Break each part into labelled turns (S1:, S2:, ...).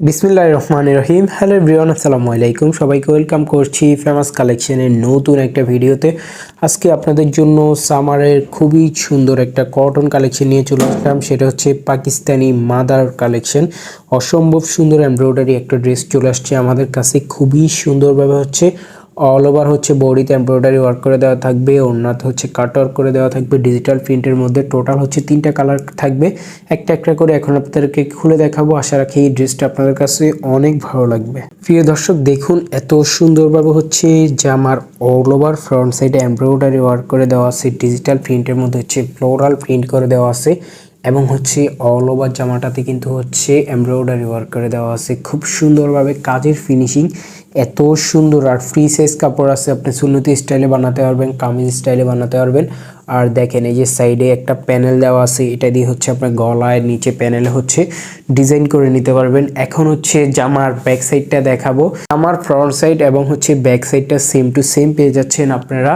S1: বিসমিল্লাহ রহমান রহিম। Hello Brian আসসালামু আলাইকুম। সবাইকে ওয়েলকাম করছি ফেমাস কালেকশনের নতুন একটা ভিডিওতে। আজকে আপনাদের জন্য সামারের খুবই সুন্দর একটা কটন কালেকশন নিয়ে চলে আসলাম। সেটা হচ্ছে পাকিস্তানি মাদার কালেকশন অসম্ভব সুন্দর এমব্রয়ডারি একটা ড্রেস চলে আসছে আমাদের কাছে। খুবই সুন্দরভাবে হচ্ছে অল ওভার হচ্ছে বডিতে এমব্রয়ডারি ওয়ার্ক করে দেওয়া থাকবে ওনাতে হচ্ছে কাট ওয়ার্ক করে দেওয়া থাকবে ডিজিটাল প্রিন্টের মধ্যে টোটাল হচ্ছে তিনটা কালার থাকবে। একটা একটা করে এখন আপনাদেরকে খুলে দেখাবো, আশা রাখি এই ড্রেসটা আপনাদের কাছে অনেক ভালো লাগবে। প্রিয় দর্শক, দেখুন এত সুন্দরভাবে হচ্ছে জামার অল ওভার ফ্রন্ট সাইডে এমব্রয়ডারি ওয়ার্ক করে দেওয়া আছে ডিজিটাল প্রিন্টের মধ্যে হচ্ছে ফ্লোরাল প্রিন্ট করে দেওয়া আছে, এবং হচ্ছে অল ওভার জামাটাতে কিন্তু হচ্ছে এমব্রয়ডারি ওয়ার্ক করে দেওয়া আছে। খুব সুন্দরভাবে কাজের ফিনিশিং এত সুন্দর আর ফ্রি সাইজ কাপড় আছে, আপনি সুন্নতি স্টাইলে বানাতে পারবেন, কামিজ স্টাইলে বানাতে পারবেন। আর দেখেন এই যে সাইডে একটা প্যানেল দেওয়া আছে, এটা দিয়ে হচ্ছে আপনার গলায় নিচে প্যানেল হচ্ছে ডিজাইন করে নিতে পারবেন। এখন হচ্ছে জামার ব্যাক সাইডটা দেখাবো। আমার ফ্রন্ট সাইড এবং হচ্ছে ব্যাক সাইডটা সেম টু সেম পেয়ে যাচ্ছেন আপনারা।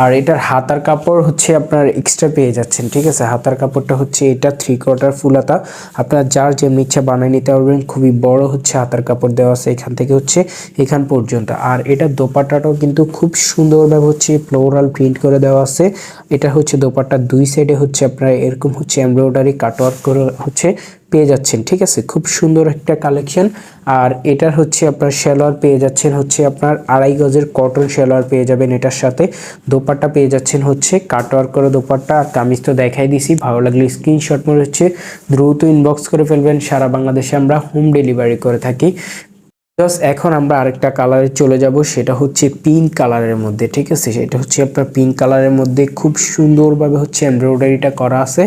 S1: আর এটার হাতার কাপড় হচ্ছে আপনার এক্সট্রা পেয়ে যাচ্ছেন, ঠিক আছে? হাতার কাপড়টা হচ্ছে এটা থ্রি কোয়ার্টার ফুল হাতা। আপনার যার যেমনি ইচ্ছা বানিয়ে নিতে পারবেন। খুবই বড় হচ্ছে হাতার কাপড় দেওয়া আছে এখান থেকে হচ্ছে এখান পর্যন্ত। আর এটা দোপাট্টাটাও কিন্তু খুব সুন্দরভাবে হচ্ছে ফ্লোরাল প্রিন্ট করে দেওয়া আছে। এটা হচ্ছে, দোপাট্টা দুই সাইডে হচ্ছে আপনার এরকম হচ্ছে এমব্রয়ডারি কাটওয়ার্ক করে হচ্ছে পেয়ে যাচ্ছেন, ঠিক আছে? খুব সুন্দর একটা কালেকশন আর এটার হচ্ছে আপনার শেলোয়ার পেয়ে যাচ্ছেন হচ্ছে আপনার আড়াই গজের কটন শেলোয়ার পেয়ে যাবেন এটার সাথে। দোপাট্টা পেয়ে যাচ্ছেন হচ্ছে কাটওয়ার্ক করে দোপাট্টা। আর কামিজ তো দেখাই দিছি, ভালো লাগলে স্ক্রিনশট মনে হচ্ছে দ্রুত ইনবক্স করে ফেলবেন। সারা বাংলাদেশে আমরা হোম ডেলিভারি করে থাকি। জাস্ট এখন আমরা আরেকটা কালারে চলে যাব, সেটা হচ্ছে পিঙ্ক কালারের মধ্যে, ঠিক আছে? সেটা হচ্ছে আপনার পিঙ্ক কালারের মধ্যে খুব সুন্দরভাবে হচ্ছে এমব্রয়ডারিটা করা আছে।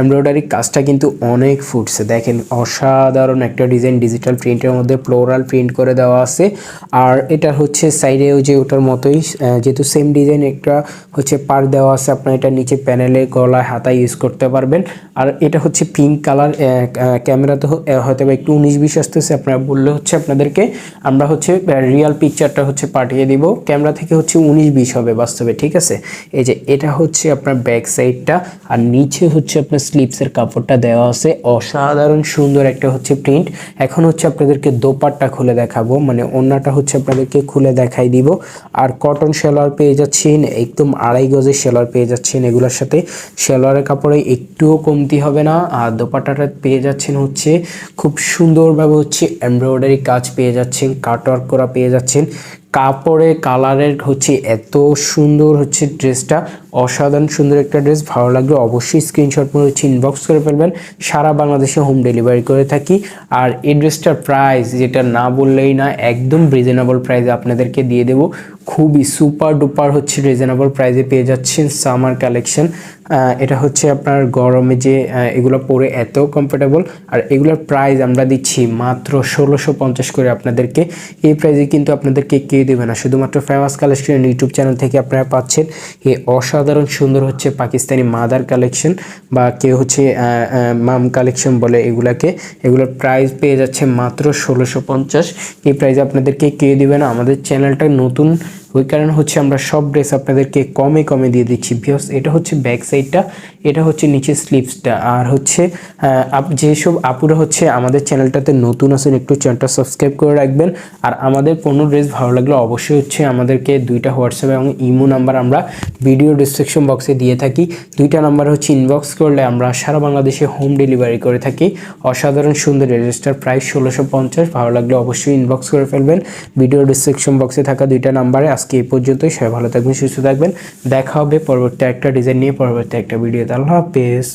S1: এমব্রয়ডারি কাজটা কিন্তু অনেক ফুটছে। দেখেন, অসাধারণ একটা ডিজাইন ডিজিটাল প্রিন্টের মধ্যে ফ্লোরাল প্রিন্ট করে দেওয়া আছে। আর এটা হচ্ছে সাইডেও যে ওটার মতোই যেহেতু সেম ডিজাইন একটা হচ্ছে পার দেওয়া আছে, আপনার এটা নিচে প্যানেলে গলায়, হাতায় ইউজ করতে পারবেন। আর এটা হচ্ছে পিঙ্ক কালার ক্যামেরাতে হয়তো বা একটু উনিশ বিশ আসতেছে, আপনারা বললে হচ্ছে আপনাদেরকে আমরা হচ্ছে রিয়াল পিকচারটা হচ্ছে পাঠিয়ে দিব। ক্যামেরা থেকে হচ্ছে উনিশ বিশ হবে বাস্তবে, ঠিক আছে? এই যে এটা হচ্ছে আপনার ব্যাক সাইডটা আর নিচে হচ্ছে আপনার স্লিপসের কাপড়টা দেওয়া আছে। অসাধারণ সুন্দর একটা হচ্ছে প্রিন্ট এখন হচ্ছে আপনাদেরকে দোপাট্টা খুলে দেখাবো মানে অন্যটা হচ্ছে আপনাদেরকে খুলে দেখাই দিব। আর কটন সেলোয়ার পেয়ে যাচ্ছেন, একদম আড়াই গজের সেলোয়ার পেয়ে যাচ্ছেন এগুলোর সাথে। সেলোয়ারের কাপড়ে একটুও কমতি হবে না। আর দোপাট্টাটা পেয়ে যাচ্ছেন হচ্ছে খুব সুন্দরভাবে হচ্ছে এমব্রয়ডারি কাজ পেয়ে যাচ্ছেন, কাটওয়ার্ক করা পেয়ে যাচ্ছেন। কাপড়ে কালারের হচ্ছে এত সুন্দর হচ্ছে ড্রেসটা। অসাধারণ সুন্দর একটা ড্রেস, ভালো লাগলে অবশ্যই স্ক্রিনশট মনে হচ্ছে ইনবক্স করে ফেলবেন। সারা বাংলাদেশে হোম ডেলিভারি করে থাকি। আর এই ড্রেসটার প্রাইস যেটা না বললেই না, একদম রিজনেবল প্রাইসে আপনাদেরকে দিয়ে দেবো। খুবই সুপার ডুপার হচ্ছে রিজনেবল প্রাইসে পেয়ে যাচ্ছেন সামার কালেকশন এটা হচ্ছে আপনার গরমে যে এগুলো পরে এত কমফোর্টেবল আর এগুলোর প্রাইস আমরা দিচ্ছি মাত্র ষোলোশো পঞ্চাশ করে আপনাদেরকে। এই প্রাইসে কিন্তু আপনাদেরকে কে দেবে না। শুধুমাত্র ফেমাস কালেকশন ইউটিউব চ্যানেল থেকে আপনারা পাচ্ছেন। এই অসাধারণ সুন্দর হচ্ছে পাকিস্তানি মাদার কালেকশন বা কেউ হচ্ছে মাম কালেকশন বলে এগুলাকে। এগুলোর প্রাইস পেয়ে যাচ্ছে মাত্র ষোলোশো পঞ্চাশ। এই প্রাইজ আপনাদেরকে কে দেবে না। আমাদের চ্যানেলটা নতুন ওই কারণে হচ্ছে আমরা সব ড্রেস আপনাদেরকে কমে কমে দিয়ে দিচ্ছি। ভিওস এটা হচ্ছে ব্যাক সাইডটা এটা হচ্ছে নিচে স্লিপসটা আর হচ্ছে যেসব আপুরা হচ্ছে আমাদের চ্যানেলটাতে নতুন আছেন, একটু চ্যানেলটা সাবস্ক্রাইব করে রাখবেন। আর আমাদের কোনো ড্রেস ভালো লাগলে অবশ্যই হচ্ছে আমাদেরকে দুইটা হোয়াটসঅ্যাপ এবং ইমো নাম্বার আমরা ভিডিও ডিসক্রিপশন বক্সে দিয়ে থাকি। দুইটা নাম্বার হচ্ছে ইনবক্স করলে আমরা সারা বাংলাদেশে হোম ডেলিভারি করে থাকি। অসাধারণ সুন্দর রেজিস্টার প্রাইস ষোলোশো পঞ্চাশ। ভালো লাগলে অবশ্যই ইনবক্স করে ফেলবেন। ভিডিও ডিসক্রিপশন বক্সে থাকা দুইটা নাম্বারে আজকে এই পর্যন্তই। সবাই ভালো থাকবেন, সুস্থ থাকবেন। দেখা হবে পরবর্তী একটা ডিজাইন নিয়ে, পরবর্তী একটা ভিডিও আল্লাহ হাফেজ।